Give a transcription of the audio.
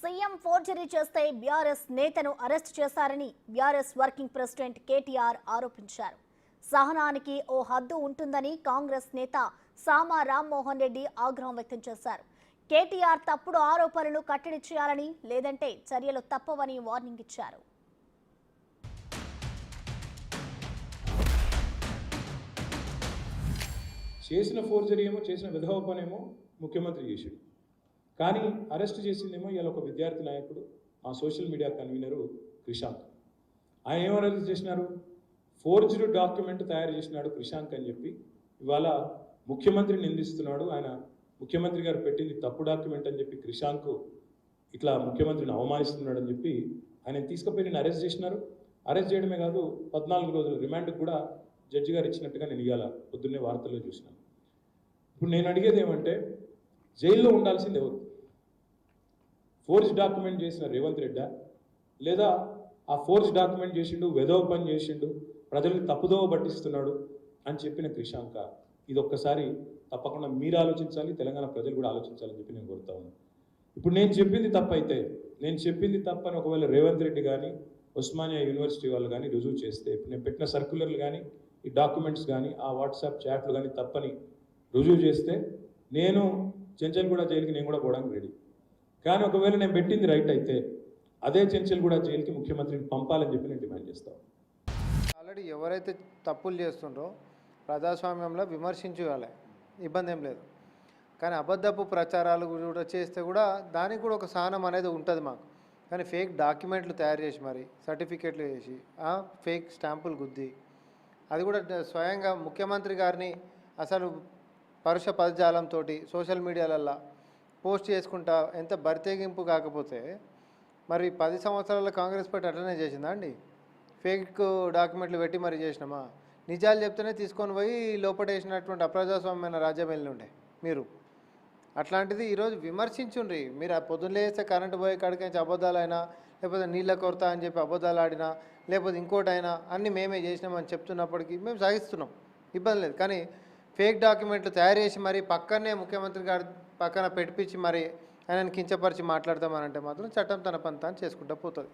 CM forgery చేస్తే BRS నేతను arrest చేశారని బీఆర్ఎస్ వర్కింగ్ ప్రెసిడెంట్ కేటీఆర్ ఆరోపించారు. సహనానికి ఓ హద్దు ఉంటుందని కాంగ్రెస్ నేత సామా రామ్మోహన్ రెడ్డి ఆగ్రహం వ్యక్తం చేశారు. కేటీఆర్ తప్పుడు ఆరోపణలు కట్టడి చేయాలని లేదంటే చర్యలు తప్పవని వార్నింగ్ ఇచ్చారు. చేసిన ఫోర్జరీ ఏమో చేసిన విధవ పనేమో ముఖ్యమంత్రి చేసాడు కానీ అరెస్ట్ చేసిందేమో ఇవాళ ఒక విద్యార్థి నాయకుడు ఆ సోషల్ మీడియా కన్వీనరు క్రిషాంక్. ఆయన ఏం అరెస్ట్ చేసినారు? ఫోర్జ్డ్ డాక్యుమెంట్ తయారు చేసినాడు క్రిషాంక్ అని చెప్పి. ఇవాళ ముఖ్యమంత్రిని నిందిస్తున్నాడు. ఆయన ముఖ్యమంత్రి గారు పెట్టింది తప్పు డాక్యుమెంట్ అని చెప్పి క్రిషాంక్ ఇట్లా ముఖ్యమంత్రిని అవమానిస్తున్నాడు అని చెప్పి ఆయన తీసుకుపోయి నేను అరెస్ట్ చేసినారు. అరెస్ట్ చేయడమే కాదు పద్నాలుగు రోజులు రిమాండ్ కూడా జడ్జి గారు ఇచ్చినట్టుగా నేను ఇవాళ పొద్దున్నే వార్తల్లో చూసినాను. ఇప్పుడు నేను అడిగేది ఏమంటే జైల్లో ఉండాల్సింది ఎవరు? ఫోర్జ్ డాక్యుమెంట్ చేసిన రేవంత్ రెడ్డా లేదా ఆ ఫోర్జ్ డాక్యుమెంట్ చేసిండు వెధవ పని చేసిండు ప్రజల్ని తప్పుదోవ పట్టిస్తున్నాడు అని చెప్పిన క్రిషాంక ఇది ఒక్కసారి తప్పకుండా మీరు ఆలోచించాలి తెలంగాణ ప్రజలు కూడా ఆలోచించాలని చెప్పి నేను కోరుతా ఉన్నాను ఇప్పుడు నేను చెప్పింది తప్పైతే నేను చెప్పింది తప్పని ఒకవేళ రేవంత్ రెడ్డి కానీ ఉస్మానియా యూనివర్సిటీ వాళ్ళు కానీ రుజువు చేస్తే ఇప్పుడు నేను పెట్టిన సర్క్యులర్లు కానీ ఈ డాక్యుమెంట్స్ కానీ ఆ వాట్సాప్ చాట్లు కానీ తప్పని రుజువు చేస్తే నేను చెంచల్గూడ జైలుకి నేను కూడా పోవడానికి రెడీ. కానీ ఒకవేళ నేను పెట్టింది రైట్ అయితే అదే చెంచల్గూడ జైలుకి ముఖ్యమంత్రిని పంపాలని చెప్పి నేను డిమాండ్ చేస్తాను ఆల్రెడీ ఎవరైతే తప్పులు చేస్తుండ్రో ప్రజాస్వామ్యంలో విమర్శించాలి ఇబ్బంది ఏం లేదు. కానీ అబద్ధపు ప్రచారాలు కూడా చేస్తే కూడా దానికి కూడా ఒక సహనం అనేది ఉంటుంది మాకు. కానీ ఫేక్ డాక్యుమెంట్లు తయారు చేసి మరి సర్టిఫికేట్లు చేసి ఫేక్ స్టాంపులు గుద్ది అది కూడా స్వయంగా ముఖ్యమంత్రి గారిని అసలు పరుష పదజాలంతో సోషల్ మీడియాలల్లో పోస్ట్ చేసుకుంటా ఎంత బరితెగింపు కాకపోతే మరి పది సంవత్సరాల కాంగ్రెస్ పార్టీ అట్లనే చేసిందా అండి? ఫేక్ డాక్యుమెంట్లు పెట్టి మరి చేసినామా? నిజాలు చెప్తేనే తీసుకొని పోయి లోపటేసినటువంటి అప్రజాస్వామ్యమైన రాజ్యం ఉండే మీరు. అట్లాంటిది ఈరోజు విమర్శించుండ్రి. మీరు ఆ పొద్దున్న లేస్తే కరెంటు పోయే కాడికి అబద్ధాలైనా లేకపోతే నీళ్ళ కొరత అని చెప్పి అబద్ధాలు ఆడినా లేకపోతే ఇంకోటైనా అన్నీ మేమే చేసినామని చెప్తున్నప్పటికీ మేము సాగిస్తున్నాం. ఇబ్బంది లేదు. కానీ ఫేక్ డాక్యుమెంట్లు తయారు చేసి మరి పక్కనే ముఖ్యమంత్రి గారి పక్కన పెట్టించి మరి ఆయనను కించపరిచి మాట్లాడతామనంటే మాత్రం చట్టం తన పని తాను చేసుకుంటూ పోతుంది.